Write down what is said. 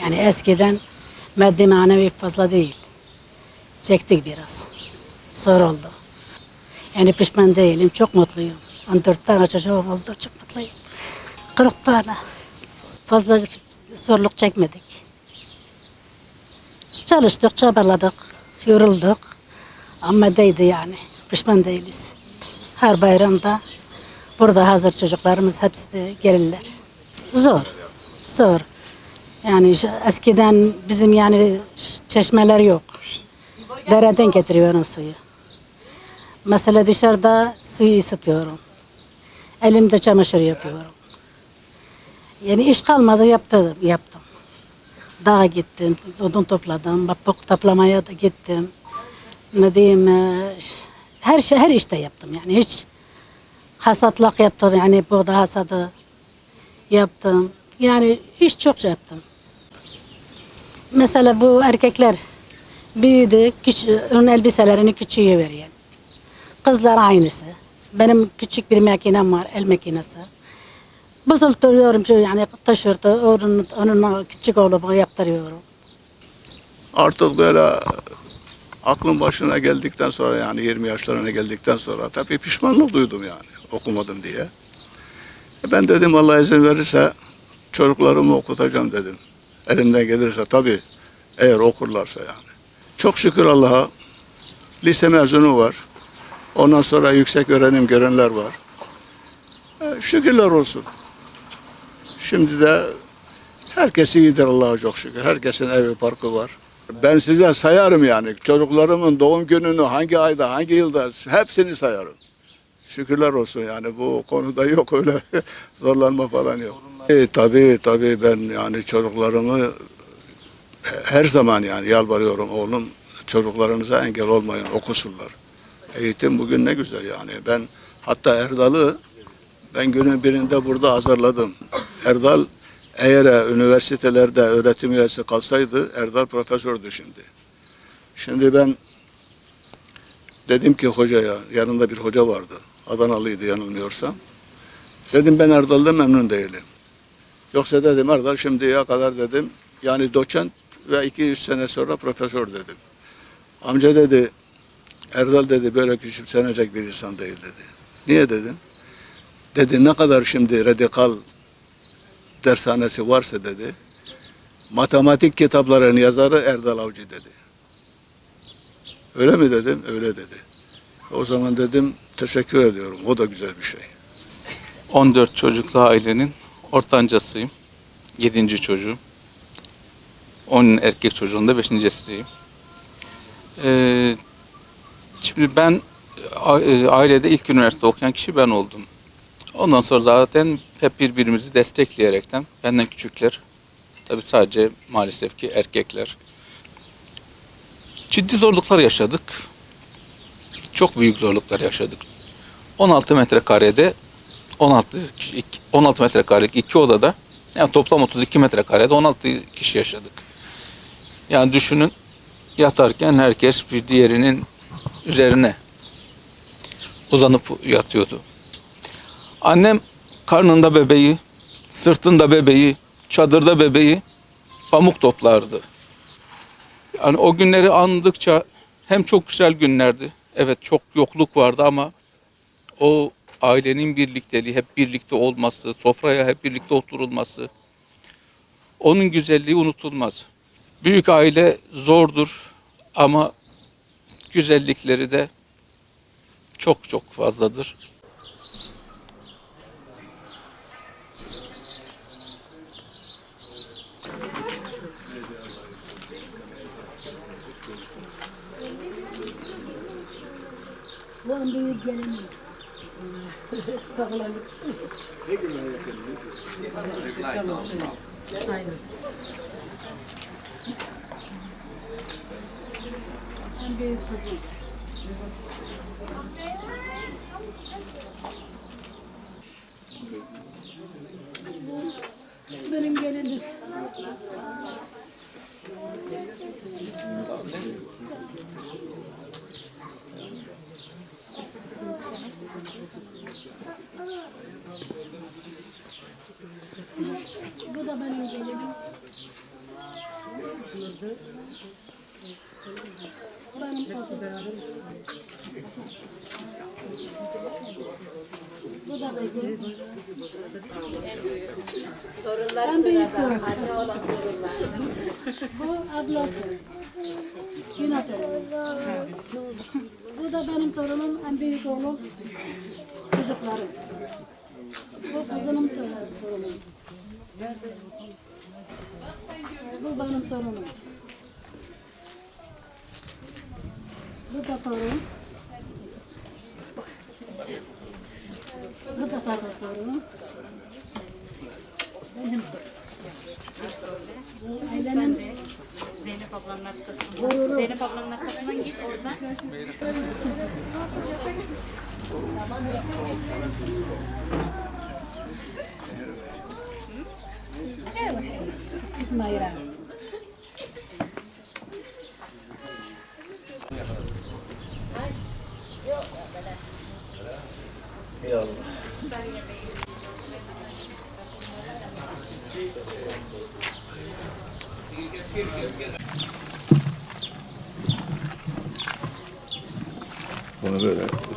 Yani eskiden maddi manevi fazla değil. Çektik biraz. Zor oldu. Yani pişman değilim. Çok mutluyum. 14 tane çocuğum oldu. Çok mutluyum. 40 tane. Fazla zorluk çekmedik. Çalıştık, çabaladık, yorulduk. Ama değdi yani. Pişman değiliz. Her bayramda burada hazır çocuklarımız hepsi gelirler. Zor, zor. Yani eskiden bizim yani çeşmeler yok. Dereden getiriyorum suyu. Mesela dışarıda suyu ısıtıyorum. Elimde çamaşır yapıyorum. Yani iş kalmadı yaptım, yaptım. Dağa gittim, odun topladım, papuk toplamaya da gittim. Ne diyeyim, e, her şey, her işte yaptım yani hiç hasatlık yaptım yani buğday hasadı yaptım. Yani iş çok yaptım. Mesela bu erkekler büyüdü, küç, onun elbiselerini küçüğe veriyor. Kızlar aynısı. Benim küçük bir makinem var, el makinesi. Bozulturuyorum şu yani tişörtü, onun, onun küçük oğluma yaptırıyorum. Artık böyle aklım başına geldikten sonra yani 20 yaşlarına geldikten sonra tabii pişmanlık duydum yani okumadım diye. E Ben dedim Allah izin verirse çocuklarımı okutacağım dedim. Elimden gelirse tabii eğer okurlarsa yani. Çok şükür Allah'a lise mezunu var. Ondan sonra yüksek öğrenim görenler var. E, şükürler olsun. Şimdi de herkes iyidir Allah'a çok şükür. Herkesin evi parkı var. Ben size sayarım yani. Çocuklarımın doğum gününü hangi ayda, hangi yılda hepsini sayarım. Şükürler olsun yani bu konuda yok öyle zorlanma falan yok. E, tabii tabii ben yani çocuklarımı her zaman yani yalvarıyorum oğlum çocuklarınıza engel olmayın okusunlar. Eğitim bugün ne güzel yani. Ben hatta Erdal'ı ben günün birinde burada hazırladım. Erdal eğer üniversitelerde öğretim üyesi kalsaydı Erdal profesördü şimdi. Şimdi ben dedim ki hocaya, yanında bir hoca vardı. Adanalıydı yanılmıyorsam. Dedim ben Erdal'dan memnun değilim. Yoksa dedim Erdal şimdiye kadar dedim yani doçent ve iki üç sene sonra profesör dedim. Amca dedi Erdal dedi böyle küçümsenecek bir insan değil dedi. Niye dedim? Dedi ne kadar şimdi radikal dershanesi varsa dedi. Matematik kitaplarının yazarı Erdal Avcı dedi. Öyle mi dedim? Öyle dedi. O zaman dedim teşekkür ediyorum. O da güzel bir şey. 14 çocuklu ailenin ortancasıyım. 7. çocuğum. 10 erkek çocuğun da 5.siyim. Ee, şimdi ben e, ailede ilk üniversite okuyan kişi ben oldum. Ondan sonra zaten hep birbirimizi destekleyerekten benden küçükler. Tabii sadece maalesef ki erkekler. Ciddi zorluklar yaşadık. Çok büyük zorluklar yaşadık. 16 metrekarede 16 kişi, 16 metrekarelik iki odada yani toplam 32 metrekarede 16 kişi yaşadık. Yani düşünün yatarken herkes bir diğerinin üzerine uzanıp yatıyordu. Annem karnında bebeği, sırtında bebeği, çadırda bebeği pamuk toplardı. Yani o günleri andıkça hem çok güzel günlerdi. Evet çok yokluk vardı ama o ailenin birlikteliği, hep birlikte olması, sofraya hep birlikte oturulması, onun güzelliği unutulmaz. Büyük aile zordur ama güzellikleri de çok çok fazladır. Bu an büyük gelenim. Aynen. En büyük kızım. Benim gelinim. Bu da benim gelinim. Benim kızım. Bu da kızım. En büyük torun. Bu ablası. Yine torun. Bu da benim torunum, en büyük oğlum. Çocuklarım. Bu kızımın torunu. Bu benim torunum. Bu da torun. Bu da torunum. Benim ailenin Zeynep ablanın arkasından. Zeynep ablanın arkasından git oradan. このぐらいです。